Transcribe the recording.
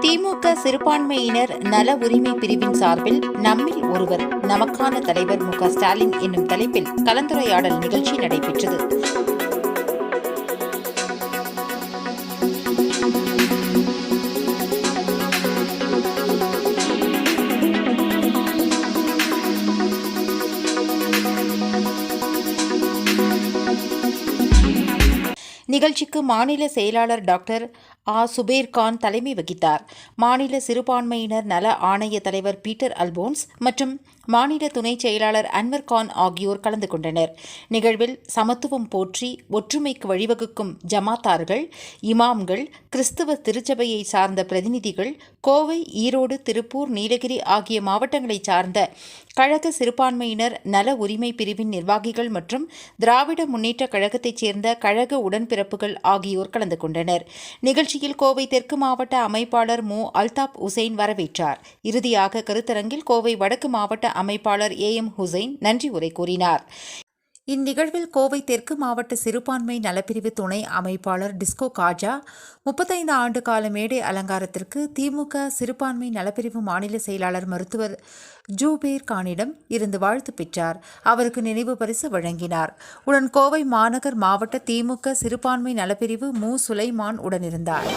திமுக சிறுபான்மையினர் நல உரிமை பிரிவின் சார்பில் நம்மில் ஒருவர் நமக்கான தலைவர் மு ஸ்டாலின் என்னும் தலைப்பில் கலந்துரையாடல் நிகழ்ச்சி நடைபெற்றது. நிகழ்ச்சிக்கு மாநில செயலாளர் டாக்டர் ஆ. சுபேர் கான் தலைமை வகித்தார். மாநில சிறுபான்மையினர் நல ஆணைய தலைவர் பீட்டர் அல்போன்ஸ் மற்றும் மாநில துணைச் செயலாளர் அன்வர் கான் ஆகியோர் கலந்து கொண்டனர். நிகழ்வில் சமத்துவம் போற்றி ஒற்றுமைக்கு வழிவகுக்கும் ஜமாத்தார்கள் இமாம்கள் கிறிஸ்துவ திருச்சபையை சார்ந்த பிரதிநிதிகள் கோவை ஈரோடு திருப்பூர் நீலகிரி ஆகிய மாவட்டங்களைச் சார்ந்த கழக சிறுபான்மையினர் நல உரிமை பிரிவின் நிர்வாகிகள் மற்றும் திராவிட முன்னேற்ற கழகத்தைச் சேர்ந்த கழக உடன்பிறப்புகள் ஆகியோர் கலந்து கொண்டனர். நிகழ்ச்சி நிகழ்ச்சியில் கோவை தெற்கு மாவட்ட அமைப்பாளர் மு. அல்தாப் உசைன் வரவேற்றார். இறுதியாக கருத்தரங்கில் கோவை வடக்கு மாவட்ட அமைப்பாளர் ஏ. எம். ஹுசைன் நன்றி உரை கூறினார். இந்நிகழ்வில் கோவை தெற்கு மாவட்ட சிறுபான்மை நலப்பிரிவு துணை அமைப்பாளர் டிஸ்கோ காஜா முப்பத்தைந்து ஆண்டு கால மேடை அலங்காரத்திற்கு திமுக சிறுபான்மை நலப்பிரிவு மாநில செயலாளர் மருத்துவர் ஜூபேர் கானிடம் இருந்து வாழ்த்து பெற்றார். அவருக்கு நினைவு பரிசு வழங்கினார். உடன் கோவை மாநகர் மாவட்ட திமுக சிறுபான்மை நலப்பிரிவு மு. சுலைமான் உடனிருந்தார்.